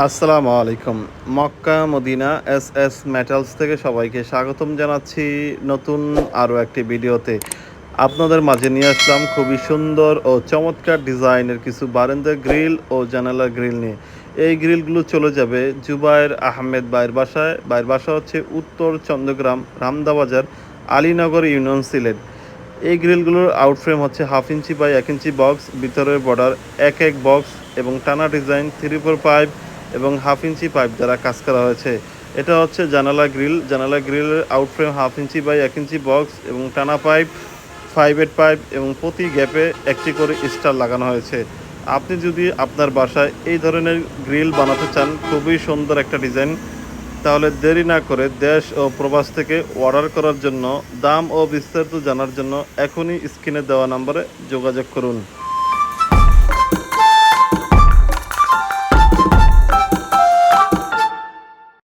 আসসালামু আলাইকুম। Mecca, Medina, S S metals থেকে সবাইকে স্বাগতম জানাচ্ছি নতুন আরও একটি ভিডিওতে। আপনাদের মাঝে নিয়ে আসলাম খুবই সুন্দর ও চমৎকার ডিজাইনের কিছু বারান্দা গ্রিল ও জানালা গ্রিল নিয়ে। এই গ্রিলগুলো চলে যাবে জুবায়ের আহমেদ বাইর বাসায়। বাইর বাসা হচ্ছে উত্তর চন্দ্রগ্রাম, রামদাবাজার, আলীনগর ইউনিয়ন সিলেট। এই গ্রিলগুলোর আউটফ্রেম হচ্ছে হাফ ইঞ্চি বাই এক ইঞ্চি বক্স, ভিতরের বর্ডার এক এক বক্স এবং টানা ডিজাইন থ্রি ফোর পাইপ এবং হাফ ইঞ্চি পাইপ দ্বারা কাজ করা হয়েছে। এটা হচ্ছে জানালা গ্রিল। জানালা গ্রিলের আউটফ্রেম হাফ ইঞ্চি বাই এক ইঞ্চি বক্স এবং টানা পাইপ ফাইভ এইট পাইপ এবং প্রতি গ্যাপে একটি করে স্টার লাগানো হয়েছে। আপনি যদি আপনার বাসায় এই ধরনের গ্রিল বানাতে চান, খুবই সুন্দর একটা ডিজাইন। তাহলে দেরি না করে দেশ ও প্রবাস থেকে অর্ডার করার জন্য, দাম ও বিস্তারিত জানার জন্য এখনই স্ক্রিনে দেওয়া নম্বরে যোগাযোগ করুন।